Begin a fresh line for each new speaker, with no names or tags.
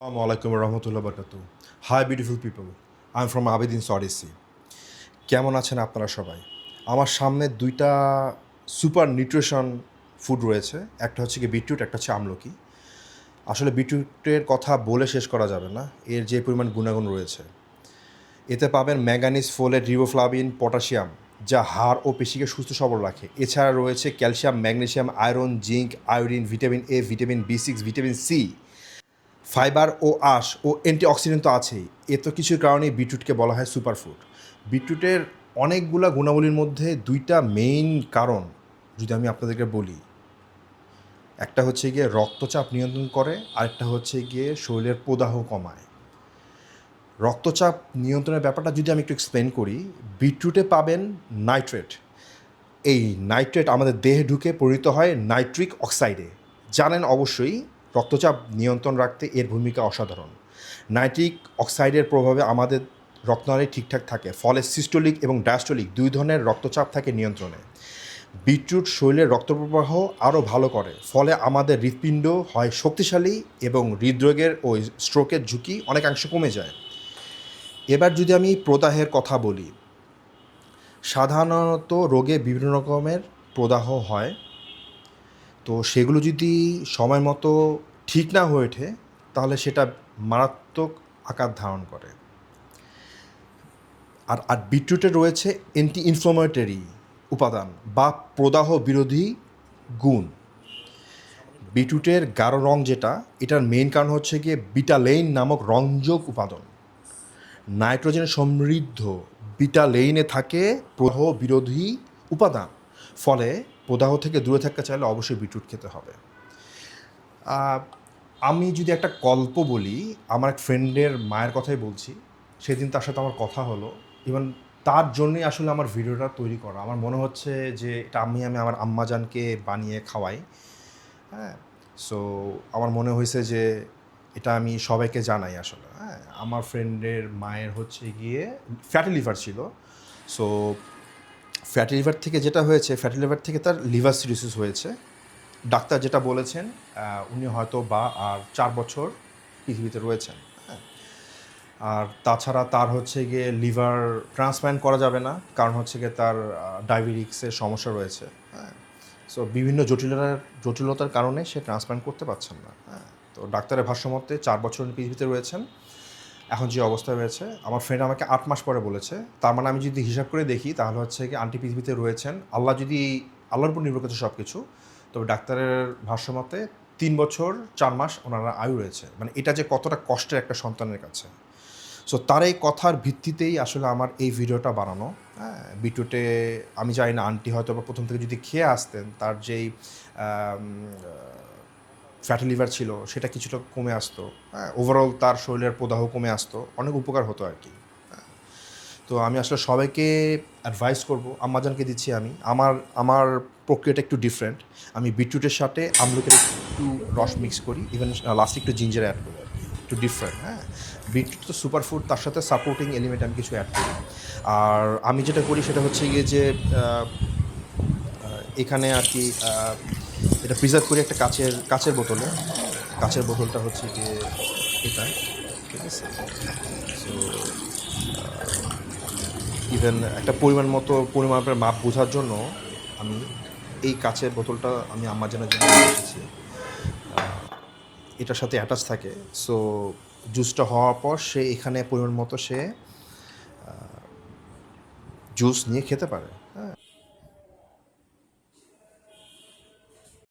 Alaikum রহমতুল্লাহ বরকাতু hi beautiful people I am from Abedin সরিসি কেমন আছেন আপনারা সবাই? আমার সামনে দুইটা সুপার নিউট্রিশন ফুড রয়েছে। একটা হচ্ছে কি বিটরুট একটা হচ্ছে আমলকি। আসলে বিটরুটের কথা বলে শেষ করা যাবে না। এর যে পরিমাণ গুণাগুণ রয়েছে। এতে পাবেন ম্যাঙ্গানিজ ফোলেট রিবোফ্লাভিন পটাশিয়াম যা হাড় ও পেশিকে সুস্থ সবল রাখে। এছাড়া রয়েছে calcium magnesium iron, zinc, iodine, vitamin A vitamin B six vitamin C fibre ও আঁশ ও অ্যান্টিঅক্সিডেন্ট তো আছেই। এ তো কিছুর কারণেই বিটরুটকে বলা হয় সুপারফুড। বিটরুটের অনেকগুলা গুণাবলীর মধ্যে দুইটা মেইন কারণ যদি আমি আপনাদেরকে বলি। একটা হচ্ছে গিয়ে রক্তচাপ নিয়ন্ত্রণ করে, আরেকটা হচ্ছে গিয়ে শরীরের প্রদাহ কমায়। রক্তচাপ নিয়ন্ত্রণের ব্যাপারটা যদি আমি একটু এক্সপ্লেন করি, বিটরুটে পাবেন নাইট্রেট। এই নাইট্রেট আমাদের দেহে ঢুকে পরিণত হয় নাইট্রিক অক্সাইডে। জানেন অবশ্যই রক্তচাপ নিয়ন্ত্রণ রাখতে এর ভূমিকা অসাধারণ। নাইট্রিক অক্সাইডের প্রভাবে আমাদের রক্তনালী ঠিকঠাক থাকে, ফলে সিস্টোলিক এবং ডায়াস্টোলিক দুই ধরনের রক্তচাপ থাকে নিয়ন্ত্রণে। বিটরুট শরীরের রক্তপ্রবাহ আরও ভালো করে, ফলে আমাদের হৃৎপিণ্ড হয় শক্তিশালী এবং হৃদরোগের ও স্ট্রোকের ঝুঁকি অনেকাংশে কমে যায়। এবার যদি আমি প্রদাহের কথা বলি, সাধারণত রোগে বিভিন্ন রকমের প্রদাহ হয়। তো সেগুলো যদি সময় মতো ঠিক না হয়ে ওঠে, তাহলে সেটা মারাত্মক আকার ধারণ করে। আর আর বিটরুটে রয়েছে অ্যান্টি ইনফ্লোমেটরি উপাদান বা প্রদাহ বিরোধী গুণ। বিটরুটের গাঢ় রং যেটা, এটার মেন কারণ হচ্ছে গিয়ে বিটালেইন নামক রঞ্জক উপাদান। নাইট্রোজেন সমৃদ্ধ বিটালেইনে থাকে প্রদাহ বিরোধী উপাদান। ফলে প্রদাহ থেকে দূরে থাকতে চাইলে অবশ্যই বিটরুট খেতে হবে। আমি যদি একটা গল্প বলি, আমার এক ফ্রেন্ডের মায়ের কথাই বলছি, সেদিন তার সাথে আমার কথা হলো ইভেন তার জন্যই আসলে আমার ভিডিওটা তৈরি করা। আমার মনে হচ্ছে যে এটা আমি আমি আমার আম্মাজানকে বানিয়ে খাওয়াই। হ্যাঁ সো আমার মনে হয়েছে যে এটা আমি সবাইকে জানাই আসলে। হ্যাঁ আমার ফ্রেন্ডের মায়ের হচ্ছে গিয়ে ফ্যাটি লিভার ছিল। সো ফ্যাটি লিভার থেকে যেটা হয়েছে, ফ্যাটি লিভার থেকে তার লিভার সিরিসিস হয়েছে। ডাক্তার যেটা বলেছেন উনি হয়তো বা আর চার বছর পৃথিবীতে রয়েছেন হ্যাঁ। আর তাছাড়া তার হচ্ছে গিয়ে লিভার ট্রান্সপ্ল্যান্ট করা যাবে না, কারণ হচ্ছে গিয়ে তার ডায়াবেটিক্সের সমস্যা রয়েছে হ্যাঁ। সো বিভিন্ন জটিলতার জটিলতার কারণে সে ট্রান্সপ্ল্যান্ট করতে পারছেন না হ্যাঁ। তো ডাক্তারের ভাষ্যমতে চার বছর পৃথিবীতে রয়েছেন। এখন যে অবস্থা হয়েছে, আমার ফ্রেন্ড আমাকে আট মাস পরে বলেছে, তার মানে আমি যদি হিসাব করে দেখি, তাহলে হচ্ছে কি আন্টি পৃথিবীতে রয়েছেন। আল্লাহ যদি আল্লাহর উপর নির্ভর করছে সব কিছু তবে ডাক্তারের ভাষ্যমতে তিন বছর চার মাস ওনারা আয়ু রয়েছে। মানে এটা যে কতটা কষ্টের একটা সন্তানের কাছে। সো তার এই কথার ভিত্তিতেই আসলে আমার এই ভিডিওটা বানানো। হ্যাঁ বিটুটে আমি জানি না, আন্টি হয়তো বা প্রথম থেকে যদি খেয়ে আসতেন, তার যেই ফ্যাটি লিভার ছিল, সেটা কিছুটা কমে আসতো। হ্যাঁ ওভারঅল তার শরীরের প্রদাহ কমে আসতো। অনেক উপকার হতো আর কি। হ্যাঁ। তো আমি আসলে সবাইকে অ্যাডভাইস করব, আম্মাজানকে দিচ্ছি আমি। আমার আমার প্রক্রিয়াটা একটু ডিফারেন্ট আমি বিটরুটের সাথে আমলকের একটু রস মিক্স করি ইভেন লাস্টে একটু জিঞ্জার অ্যাড করি একটু ডিফারেন্ট হ্যাঁ। বিটরুট তো সুপার ফুড তার সাথে সাপোর্টিং এলিমেন্ট আমি কিছু অ্যাড করি। আর আমি যেটা করি সেটা হচ্ছে গিয়ে যে এখানে আর কি এটা প্রিজার্ভ করি একটা কাচের কাচের বোতলে। কাচের বোতলটা হচ্ছে গিয়ে এটা, ঠিক আছে? সো ইভেন একটা পরিমাণ মতো পরিমাপের মাপ বোঝার জন্য আমি এই কাচের বোতলটা আমি আমার জন্য নিয়ে এসেছি। এটার সাথে অ্যাটাচ থাকে। সো জুসটা হওয়ার পর সে এখানে পরিমাণ মতো সে জুস নিয়ে খেতে পারে।